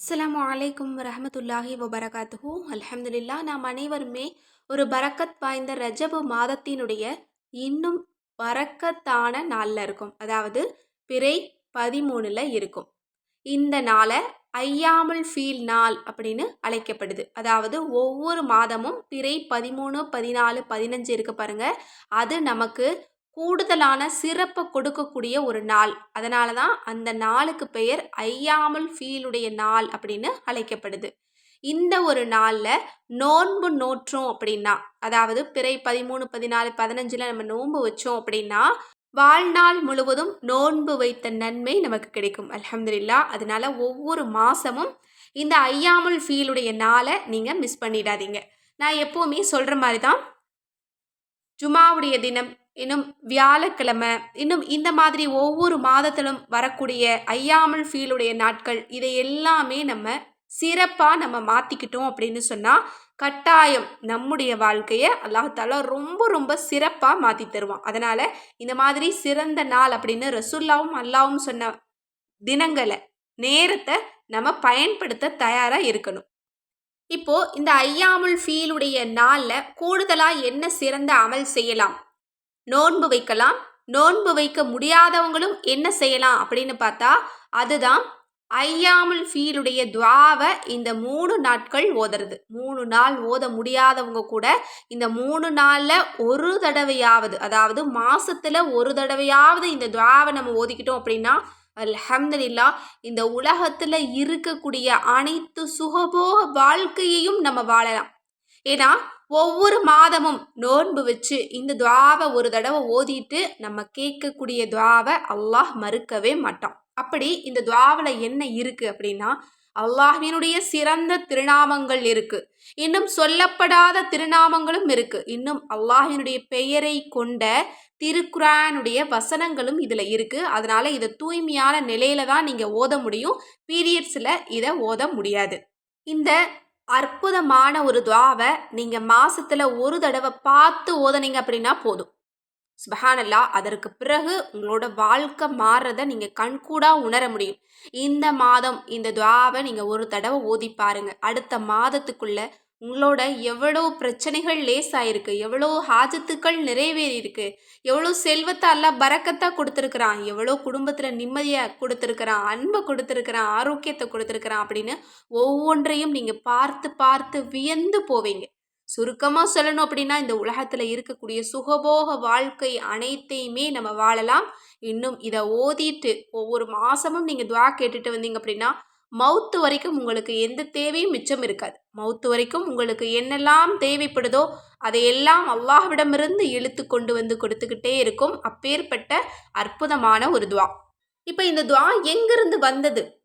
அஸ்லாம் வலைக்கும் ரஹமத்துல்லாஹி வபரகாத்துஹு. அலமதுல்லா நாம் அனைவருமே ஒரு பரக்கத் வாய்ந்த ரஜபு மாதத்தினுடைய இன்னும் பரக்கத்தான நாளில் இருக்கும். அதாவது பிறை பதிமூணில் இருக்கும். இந்த நாளை ஐயாமுல் ஃபீல் நாள் அப்படின்னு அழைக்கப்படுது. அதாவது ஒவ்வொரு மாதமும் பிறை பதிமூணு பதினாலு பதினஞ்சு இருக்கு பாருங்க. அது நமக்கு கூடுதலான சிறப்பை கொடுக்கக்கூடிய ஒரு நாள். அதனால தான் அந்த நாளுக்கு பெயர் ஐயாமுல் ஃபீலுடைய நாள் அப்படின்னு அழைக்கப்படுது. இந்த ஒரு நாளில் நோன்பு நோற்றோம் அப்படின்னா அதாவது பிறை பதிமூணு பதினாலு பதினஞ்சில் நம்ம நோன்பு வச்சோம் அப்படின்னா வாழ்நாள் முழுவதும் நோன்பு வைத்த நன்மை நமக்கு கிடைக்கும். அலமதுல்லா அதனால ஒவ்வொரு மாதமும் இந்த ஐயாமுல் ஃபீலுடைய நாளை நீங்கள் மிஸ் பண்ணிடாதீங்க. நான் எப்போவுமே சொல்கிற மாதிரி தான் ஜுமாவுடைய தினம் இன்னும் வியாழக்கிழமை இன்னும் இந்த மாதிரி ஒவ்வொரு மாதத்திலும் வரக்கூடிய ஐயாமல் ஃபீலுடைய நாட்கள் இதை எல்லாமே நம்ம சிறப்பாக நம்ம மாற்றிக்கிட்டோம் அப்படின்னு சொன்னால் கட்டாயம் நம்முடைய வாழ்க்கையை அல்லாஹால ரொம்ப ரொம்ப சிறப்பாக மாற்றி தருவான். அதனால் இந்த மாதிரி சிறந்த நாள் அப்படின்னு ரசுல்லாவும் அல்லாவும் சொன்ன தினங்களை நேரத்தை நம்ம பயன்படுத்த தயாராக இருக்கணும். இப்போ இந்த ஐயாமுல் ஃபீலுடைய நாளில் கூடுதலாக என்ன சிறந்த அமல் செய்யலாம்? நோன்பு வைக்கலாம். நோன்பு வைக்க முடியாதவங்களும் என்ன செய்யலாம் அப்படின்னு பார்த்தா அதுதான் ஐயாமுல் ஃபீலுடைய துவாவை இந்த மூணு நாட்கள் ஓதுறது. மூணு நாள் ஓத முடியாதவங்க கூட இந்த மூணு நாளில் ஒரு தடவையாவது அதாவது மாசத்துல ஒரு தடவையாவது இந்த துவாவை நம்ம ஓதிக்கிட்டோம் அப்படின்னா அல்ஹம்துலில்லா இந்த உலகத்தில் இருக்கக்கூடிய அனைத்து சுகபோக வாழ்க்கையையும் நம்ம வாழலாம். ஏன்னா ஒவ்வொரு மாதமும் நோன்பு வச்சு இந்த துவாவை ஒரு தடவை ஓதிட்டு நம்ம கேட்கக்கூடிய துவாவை அல்லாஹ் மறுக்கவே மாட்டான். அப்படி இந்த துவாவில் என்ன இருக்கு அப்படின்னா அல்லாஹினுடைய சிறந்த திருநாமங்கள் இருக்கு. இன்னும் சொல்லப்படாத திருநாமங்களும் இருக்கு. இன்னும் அல்லாஹினுடைய பெயரை கொண்ட திருக்குரானுடைய வசனங்களும் இதில் இருக்குது அதனால் இதை தூய்மையான நிலையில தான் நீங்கள் ஓத முடியும். பீரியட்ஸில் இதை ஓத முடியாது. இந்த அற்புதமான ஒரு துவாவை நீங்கள் மாசத்துல ஒரு தடவை பார்த்து ஓதனீங்க அப்படின்னா போதும். சுபஹானல்லா அதற்கு பிறகு உங்களோட வாழ்க்கை மாறுறத நீங்கள் கண்கூடாக உணர முடியும். இந்த மாதம் இந்த துவாவை நீங்கள் ஒரு தடவை ஓதி பாருங்க. அடுத்த மாதத்துக்குள்ள உங்களோட எவ்வளோ பிரச்சனைகள் லேஸ் ஆயிருக்கு எவ்வளோ ஹாஜத்துக்கள் நிறைவேறியிருக்கு எவ்வளோ செல்வத்தை எல்லாம் பறக்கத்தாக கொடுத்துருக்குறான் எவ்வளோ குடும்பத்தில் நிம்மதியை கொடுத்துருக்குறான் அன்பை கொடுத்துருக்குறான் ஆரோக்கியத்தை கொடுத்துருக்குறான் அப்படின்னு ஒவ்வொன்றையும் நீங்கள் பார்த்து பார்த்து வியந்து போவீங்க. சுருக்கமாக சொல்லணும் அப்படின்னா இந்த உலகத்தில் இருக்கக்கூடிய சுகபோக வாழ்க்கை அனைத்தையுமே நம்ம வாழலாம். இன்னும் இதை ஓதிட்டு ஒவ்வொரு மாதமும் நீங்கள் துவா கேட்டுட்டு வந்தீங்க அப்படின்னா மவுத்து வரைக்கும் உங்களுக்கு எந்த தேவையும் மிச்சம் இருக்காது. மவுத்து வரைக்கும் உங்களுக்கு என்னெல்லாம் தேவைப்படுதோ அதையெல்லாம் அல்லாஹ்விடமிருந்து இழுத்து கொண்டு வந்து கொடுத்துக்கிட்டே இருக்கும். அப்பேற்பட்ட அற்புதமான ஒரு துவா. இப்போ இந்த துவா எங்கிருந்து வந்தது?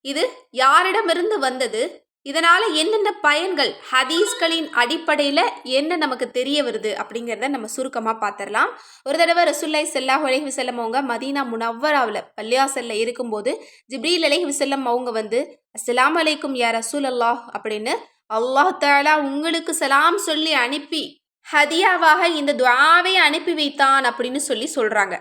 இது யாரிடமிருந்து வந்தது? இதனால் என்னென்ன பயன்கள் ஹதீஸ்களின் அடிப்படையில் என்ன நமக்கு தெரிய வருது அப்படிங்கிறத நம்ம சுருக்கமாக பார்த்துடலாம் ஒரு தடவை ரசுல்லாய் செல்லாஹ் அலஹி செல்லம் அவங்க மதீனா முனவ்வராவில் பல்லியாசல்ல இருக்கும்போது ஜிப்ரீல் அலஹி செல்லம் அவங்க வந்து அஸ்லாம் அலைக்கும் யார் ரசூல் அல்லாஹ் அப்படின்னு அல்லாஹ் தாலா உங்களுக்கு சலாம் சொல்லி அனுப்பி ஹதியாவாக இந்த துவாவை அனுப்பி வைத்தான் அப்படின்னு சொல்லி சொல்கிறாங்க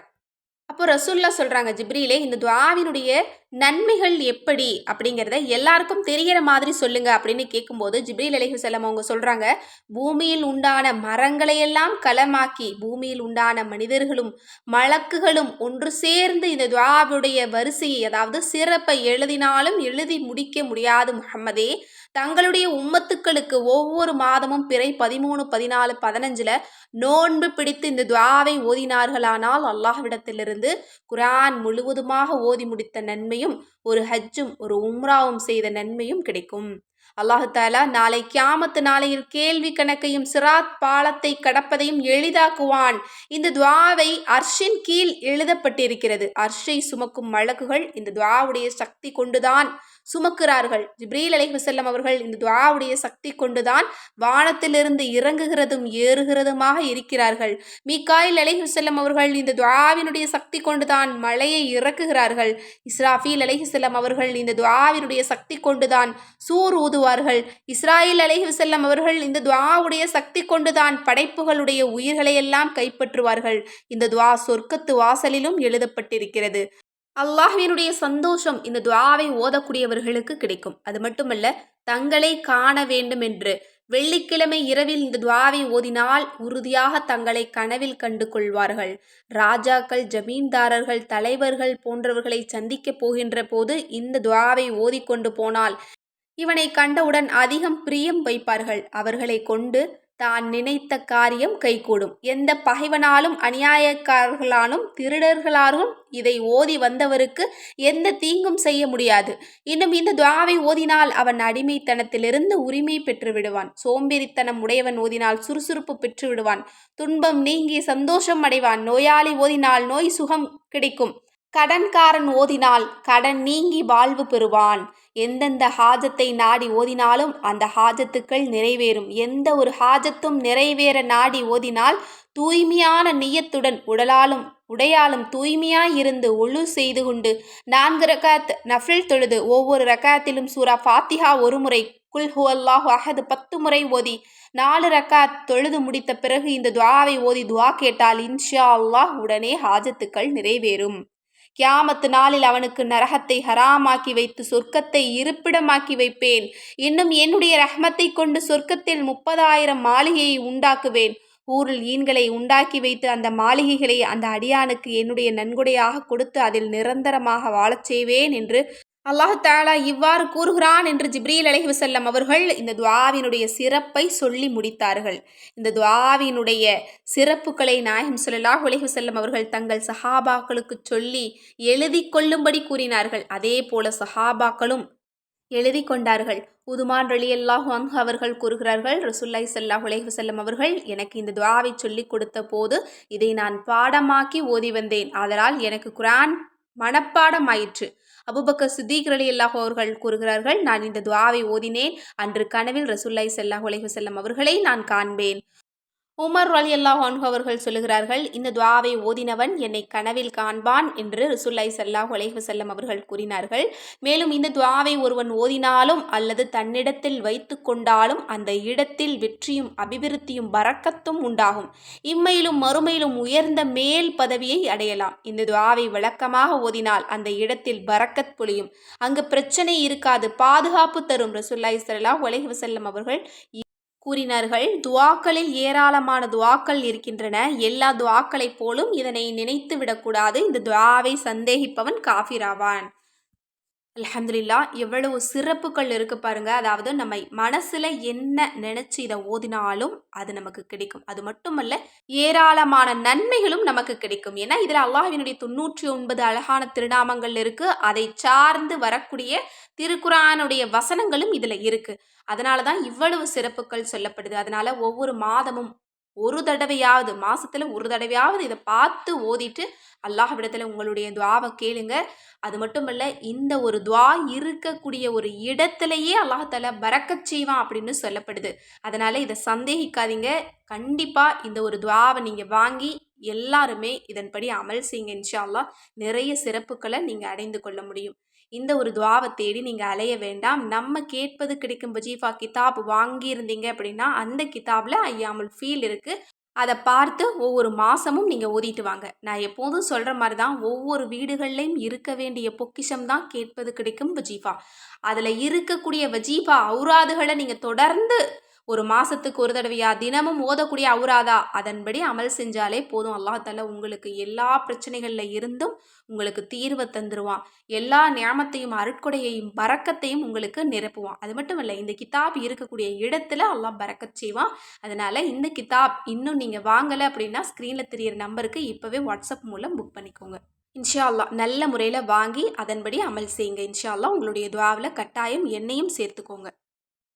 அப்போ ரசூல்லா சொல்கிறாங்க ஜிப்ரிலே இந்த துவாவினுடைய நன்மைகள் எப்படி அப்படிங்கிறத எல்லாருக்கும் தெரிகிற மாதிரி சொல்லுங்க அப்படின்னு கேட்கும்போது ஜிப்ரீல் அலிஹுசல்லம் செல்லம் அவங்க சொல்கிறாங்க பூமியில் உண்டான மரங்களையெல்லாம் களமாக்கி பூமியில் உண்டான மனிதர்களும் மலக்குகளும் ஒன்று சேர்ந்து இந்த துவாவுடைய வரிசையை அதாவது சிறப்பை எழுதினாலும் எழுதி முடிக்க முடியாது முகம்மதே தங்களுடைய உம்மத்துக்களுக்கு ஒவ்வொரு மாதமும் பிறை பதிமூணு பதினாலு பதினஞ்சில் நோன்பு பிடித்து இந்த துவாவை ஓதினார்களானால் அல்லாஹ்விடத்திலிருந்து குரான் முழுவதுமாக ஓதி முடித்த நன்மையும் ஒரு ஹஜ்ஜும் ஒரு உம்ராவும் செய்த நன்மையும் கிடைக்கும். அல்லாஹு தாலா நாளை கியாமத்து நாளையில் கேள்வி கணக்கையும் சிராத் பாலத்தை கடப்பதையும் எளிதாக்குவான். இந்த துவாவை அர்ஷின் கீழ் எழுதப்பட்டிருக்கிறது. அர்ஷை சுமக்கும் வழக்குகள் இந்த துவாவுடைய சக்தி கொண்டுதான் சுமக்கிறார்கள். ஜிப்ரீல் அலைஹுசல்லம் அவர்கள் இந்த துவாவுடைய சக்தி கொண்டுதான் வானத்திலிருந்து இறங்குகிறதும் ஏறுகிறதுமாக இருக்கிறார்கள். மீக்காயில் அலைஹுசல்லம் அவர்கள் இந்த துவாவினுடைய சக்தி கொண்டுதான் மழையை இறக்குகிறார்கள். இஸ்ராஃபீல் அலைஹுசல்லம் அவர்கள் இந்த துவாவினுடைய சக்தி கொண்டுதான் சூர் ஊதுவார்கள். இஸ்ராயில் அலைஹுசல்லம் அவர்கள் இந்த துவாவுடைய சக்தி கொண்டுதான் படைப்புகளுடைய உயிர்களையெல்லாம் கைப்பற்றுவார்கள். இந்த துவா சொர்க்கத்து வாசலிலும் எழுதப்பட்டிருக்கிறது. அல்லாஹ்வினுடைய சந்தோஷம் இந்த துவாவை ஓதக்கூடியவர்களுக்கு கிடைக்கும். அது மட்டுமல்ல தங்களை காண வேண்டும் என்று வெள்ளிக்கிழமை இரவில் இந்த துவாவை ஓதினால் உறுதியாக தங்களை கனவில் கண்டு கொள்வார்கள். ராஜாக்கள் ஜமீன்தாரர்கள் தலைவர்கள் போன்றவர்களை சந்திக்கப் போகின்ற போது இந்த துவாவை ஓதிக்கொண்டு போனால் இவனை கண்டவுடன் அதிகம் பிரியம் வைப்பார்கள். அவர்களை கொண்டு தான் நினைத்த காரியம் கைகூடும். எந்த பகைவனாலும் அநியாயக்காரர்களாலும் திருடர்களாலும் இதை ஓதி வந்தவருக்கு எந்த தீங்கும் செய்ய முடியாது. இன்னும் இந்த துவாவை ஓதினால் அவன் அடிமைத்தனத்திலிருந்து உரிமை பெற்று விடுவான் சோம்பேறித்தனம் உடையவன் ஓதினால் சுறுசுறுப்பு பெற்று விடுவான் துன்பம் நீங்கி சந்தோஷம் அடைவான். நோயாளி ஓதினால் நோய் சுகம் கிடைக்கும். கடன்காரன் ஓதினால் கடன் நீங்கி வாழ்வு பெறுவான். எந்தெந்த ஹாஜத்தை நாடி ஓதினாலும் அந்த ஹாஜத்துக்கள் நிறைவேறும். எந்த ஒரு ஹாஜத்தும் நிறைவேற நாடி ஓதினால் தூய்மையான நியத்துடன் உடலாலும் உடையாலும் தூய்மையாய் இருந்து ஒழு செய்து கொண்டு நான்கு ரகாத் நஃபில் தொழுது. ஒவ்வொரு ரகாத்திலும் சூரா ஃபாத்திஹா ஒரு முறை குல் ஹுவல்லாஹ் அஹது பத்து முறை ஓதி நாலு ரக்காத் தொழுது முடித்த பிறகு இந்த துவாவை ஓதி துவா கேட்டால் இன்ஷா அல்லாஹ் உடனே ஹாஜத்துக்கள் நிறைவேறும். கியாமத்து நாளில் அவனுக்கு நரகத்தை ஹராமாக்கி வைத்து சொர்க்கத்தை இருப்பிடமாக்கி வைப்பேன். இன்னும் என்னுடைய ரஹ்மத்தை கொண்டு சொர்க்கத்தில் முப்பதாயிரம் மாளிகையை உண்டாக்குவேன். ஊரில் ஈன்களை உண்டாக்கி வைத்து அந்த மாளிகைகளை அந்த அடியானுக்கு என்னுடைய நன்கொடையாக கொடுத்து அதில் நிரந்தரமாக வாழச் செய்வேன் என்று அல்லாஹு தாலா இவ்வாறு கூறுகிறான் என்று ஜிப்ரீல் அலஹி வசல்லம் அவர்கள் இந்த துவாவினுடைய சிறப்பை சொல்லி முடித்தார்கள். இந்த துவாவினுடைய சிறப்புகளை நாயகம் சொல்லலாஹ் அலஹி வசல்லம் அவர்கள் தங்கள் சஹாபாக்களுக்கு சொல்லி எழுதி கொள்ளும்படி கூறினார்கள். அதே போல சஹாபாக்களும் எழுதி கொண்டார்கள். உதுமான் ரலி அல்லாஹ் அவர்கள் கூறுகிறார்கள் ரசுல்லாய் சல்லாஹ் அலஹி வசல்லம் அவர்கள் எனக்கு இந்த துவாவை சொல்லிக் கொடுத்த போது இதை நான் பாடமாக்கி ஓதி வந்தேன். அதனால் எனக்கு குரான் மனப்பாடம் அபுபக்க அபுபக்கர் சித்திக் அலி அல்லாஹ் அவர்கள் கூறுகிறார்கள் நான் இந்த துவாவை ஓதினேன். அன்று கனவில் ரசுல்லாய் செல்லாஹ் உலக செல்லம் அவர்களை நான் காண்பேன். உமர் அலி அல்லாஹ் அவர்கள் சொல்லுகிறார்கள் இந்த துவாவை ஓதினவன் என்னை கனவில் காண்பான் என்று ருசுல்லை சல்லாஹ் அலேஹுசல்லம் அவர்கள் கூறினார்கள். மேலும் இந்த துவாவை ஒருவன் ஓதினாலும் அல்லது தன்னிடத்தில் வைத்து கொண்டாலும் அந்த இடத்தில் வெற்றியும் அபிவிருத்தியும் பறக்கத்தும் உண்டாகும். இம்மையிலும் மறுமையிலும் உயர்ந்த மேல் பதவியை அடையலாம். இந்த துவாவை விளக்கமாக ஓதினால் அந்த இடத்தில் பறக்கத் பொழியும். அங்கு பிரச்சனை இருக்காது பாதுகாப்பு தரும் ரசுல்லாய் சல்லாஹ் அலேஹுசல்லம் அவர்கள் கூறினார்கள் துவாக்களில் ஏராளமான துவாக்கள் இருக்கின்றன. எல்லா துவாக்களைப் போலும் இதனை நினைத்து விடக்கூடாது இந்த துவாவை சந்தேகிப்பவன் காஃபிராவான் அலமதுல்லா எவ்வளவு சிறப்புகள் இருக்கு பாருங்க. அதாவது நம்ம மனசுல என்ன நினைச்சு இதை ஓதினாலும் அது நமக்கு கிடைக்கும். அது மட்டுமல்ல ஏராளமான நன்மைகளும் நமக்கு கிடைக்கும். ஏன்னா இதுல அல்லாஹினுடைய தொண்ணூற்றி ஒன்பது அழகான திருநாமங்கள் இருக்கு. அதை சார்ந்து வரக்கூடிய திருக்குறானுடைய வசனங்களும் இதுல இருக்கு. அதனால தான் இவ்வளவு சிறப்புகள் சொல்லப்படுது. அதனால ஒவ்வொரு மாதமும் ஒரு தடவையாவது மாசத்துல ஒரு தடவையாவது இதை பார்த்து ஓதிட்டு அல்லாஹ்விடத்துல உங்களுடைய துவாவை கேளுங்க. அது மட்டுமல்ல இந்த ஒரு துவா இருக்கக்கூடிய ஒரு இடத்துலையே அல்லாஹால பறக்கச் செய்வான் அப்படின்னு சொல்லப்படுது. அதனால இதை சந்தேகிக்காதீங்க. கண்டிப்பா இந்த ஒரு துவாவை நீங்க வாங்கி எல்லாருமே இதன்படி அமல் செய்யுங்க இன்ஷால்லா நிறைய சிறப்புகளை நீங்கள் அடைந்து கொள்ள முடியும். இந்த ஒரு துவாவை தேடி நீங்கள் அலைய வேண்டாம். நம்ம கேட்பது கிடைக்கும் வஜீஃபா கிதாப் வாங்கியிருந்தீங்க அப்படின்னா அந்த கிதாபில் ஐயாமல் ஃபீல் இருக்குது அதை பார்த்து ஒவ்வொரு மாதமும் நீங்கள் ஓதிட்டு வாங்க. நான் எப்போதும் சொல்கிற மாதிரி தான் ஒவ்வொரு வீடுகள்லையும் இருக்க வேண்டிய பொக்கிஷம் தான் கேட்பது கிடைக்கும் வஜீஃபா. அதில் இருக்கக்கூடிய வஜீஃபா அவுராதுகளை நீங்கள் தொடர்ந்து ஒரு மாதத்துக்கு ஒரு தடவையா தினமும் ஓதக்கூடிய அவுராதா? அதன்படி அமல் செஞ்சாலே போதும். அல்லாஹால உங்களுக்கு எல்லா பிரச்சனைகளில் இருந்தும் உங்களுக்கு தீர்வை தந்துடுவான் எல்லா நியாமத்தையும் அருட்கொடையையும் பறக்கத்தையும் உங்களுக்கு நிரப்புவான். அது மட்டும் இல்லை இந்த கிதாப் இருக்கக்கூடிய இடத்துல அல்லாஹ் பறக்கச் செய்வான். அதனால் இந்த கிதாப் இன்னும் நீங்கள் வாங்கலை அப்படின்னா ஸ்க்ரீனில் தெரியிற நம்பருக்கு இப்போவே வாட்ஸ்அப் மூலம் புக் பண்ணிக்கோங்க. இன்ஷா அல்லா நல்ல முறையில் வாங்கி அதன்படி அமல் செய்யுங்க. இன்ஷா அல்லா உங்களுடைய துவாவில் கட்டாயம் என்னையும் சேர்த்துக்கோங்க.